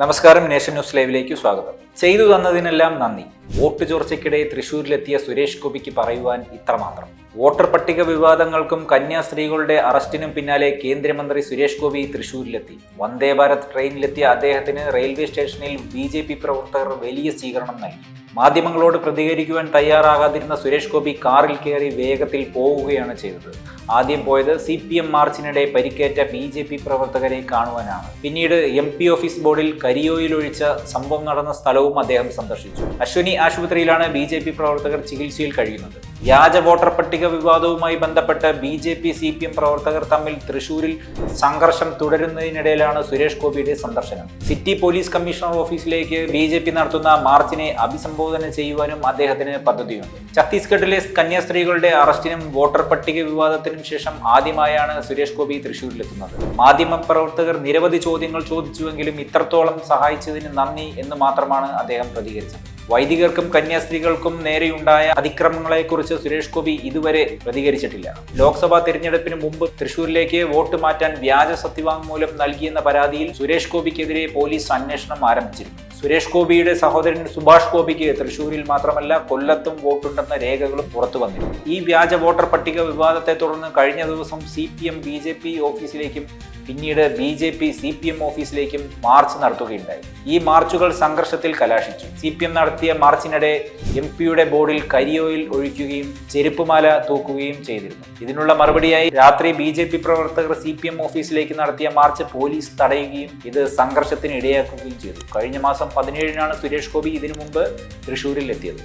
നമസ്കാരം nation news ലൈവിലേക്ക് സ്വാഗതം. ചെയ്തു തന്നതിനെല്ലാം നന്ദി. വോട്ട് ചോർച്ചയ്ക്കിടെ തൃശൂരിലെത്തിയ സുരേഷ് ഗോപിക്ക് പറയുവാൻ ഇത്രമാത്രം. വോട്ടർ പട്ടിക വിവാദങ്ങൾക്കും കന്യാസ്ത്രീകളുടെ അറസ്റ്റിനും പിന്നാലെ കേന്ദ്രമന്ത്രി സുരേഷ് ഗോപി തൃശൂരിലെത്തി. വന്ദേ ഭാരത് ട്രെയിനിലെത്തിയ അദ്ദേഹത്തിന് റെയിൽവേ സ്റ്റേഷനിൽ ബി പ്രവർത്തകർ വലിയ സ്വീകരണം നൽകി. മാധ്യമങ്ങളോട് പ്രതികരിക്കുവാൻ തയ്യാറാകാതിരുന്ന സുരേഷ് ഗോപി കാറിൽ കയറി വേഗത്തിൽ പോവുകയാണ് ചെയ്തത്. ആദ്യം പോയത് സി പി എം മാർച്ചിനിടെ പരിക്കേറ്റ ബി ജെ പി പ്രവർത്തകരെ കാണുവാനാണ്. പിന്നീട് എം പി ഓഫീസ് ബോർഡിൽ കരിയോയിലൊഴിച്ച സംഭവം നടന്ന സ്ഥലവും അദ്ദേഹം സന്ദർശിച്ചു. അശ്വനി ആശുപത്രിയിലാണ് ബി ജെ പി പ്രവർത്തകർ ചികിത്സയിൽ കഴിയുന്നത്. വ്യാജ വോട്ടർ പട്ടിക വിവാദവുമായി ബന്ധപ്പെട്ട് B J P C P M പ്രവർത്തകർ തമ്മിൽ തൃശൂരിൽ സംഘർഷം തുടരുന്നതിനിടയിലാണ് സുരേഷ് ഗോപിയുടെ സന്ദർശനം. സിറ്റി പോലീസ് കമ്മീഷണർ ഓഫീസിലേക്ക് ബി ജെ പി നടത്തുന്ന മാർച്ചിനെ അഭിസംബോധന ചെയ്യുവാനും അദ്ദേഹത്തിന് പദ്ധതിയുണ്ട്. ഛത്തീസ്ഗഡിലെ കന്യാസ്ത്രീകളുടെ അറസ്റ്റിനും വോട്ടർ പട്ടിക വിവാദത്തിനും ശേഷം ആദ്യമായാണ് സുരേഷ് ഗോപി തൃശൂരിലെത്തുന്നത്. മാധ്യമ പ്രവർത്തകർ നിരവധി ചോദ്യങ്ങൾ ചോദിച്ചുവെങ്കിലും ഇത്രത്തോളം സഹായിച്ചതിന് നന്ദി എന്ന് മാത്രമാണ് അദ്ദേഹം പ്രതികരിച്ചത്. വൈദികർക്കും കന്യാസ്ത്രീകൾക്കും നേരെയുണ്ടായ അതിക്രമങ്ങളെക്കുറിച്ച് സുരേഷ് ഗോപി ഇതുവരെ പ്രതികരിച്ചിട്ടില്ല. ലോക്സഭാ തെരഞ്ഞെടുപ്പിന് മുമ്പ് തൃശൂരിലേക്ക് വോട്ട് മാറ്റാൻ വ്യാജ സത്യവാങ്മൂലം നൽകിയെന്ന പരാതിയിൽ സുരേഷ് ഗോപിക്കെതിരെ പോലീസ് അന്വേഷണം ആരംഭിച്ചിരുന്നു. സുരേഷ് ഗോപിയുടെ സഹോദരൻ സുഭാഷ് ഗോപിക്ക് തൃശൂരിൽ മാത്രമല്ല കൊല്ലത്തും വോട്ടുണ്ടെന്ന രേഖകളും പുറത്തു വന്നിരുന്നു. ഈ വ്യാജ വോട്ടർ പട്ടിക വിവാദത്തെ തുടർന്ന് കഴിഞ്ഞ ദിവസം C P M B J P ഓഫീസിലേക്കും പിന്നീട് B J P C P M ഓഫീസിലേക്കും march നടത്തുകയുണ്ടായി. ഈ മാർച്ചുകൾ സംഘർഷത്തിൽ കലാശിച്ചു. സി പി എം നടത്തിയ മാർച്ചിനിടെ എം പിയുടെ ബോർഡിൽ കരിയോയിൽ ഒഴിക്കുകയും ചെരുപ്പുമാല തൂക്കുകയും ചെയ്തിരുന്നു. ഇതിനുള്ള മറുപടിയായി രാത്രി ബി ജെ പി പ്രവർത്തകർ സി പി എം ഓഫീസിലേക്ക് നടത്തിയ മാർച്ച് പോലീസ് തടയുകയും ഇത് സംഘർഷത്തിന് ഇടയാക്കുകയും ചെയ്തു. കഴിഞ്ഞ മാസം പതിനേഴിനാണ് സുരേഷ് ഗോപി ഇതിനു മുമ്പ് തൃശൂരിൽ എത്തിയത്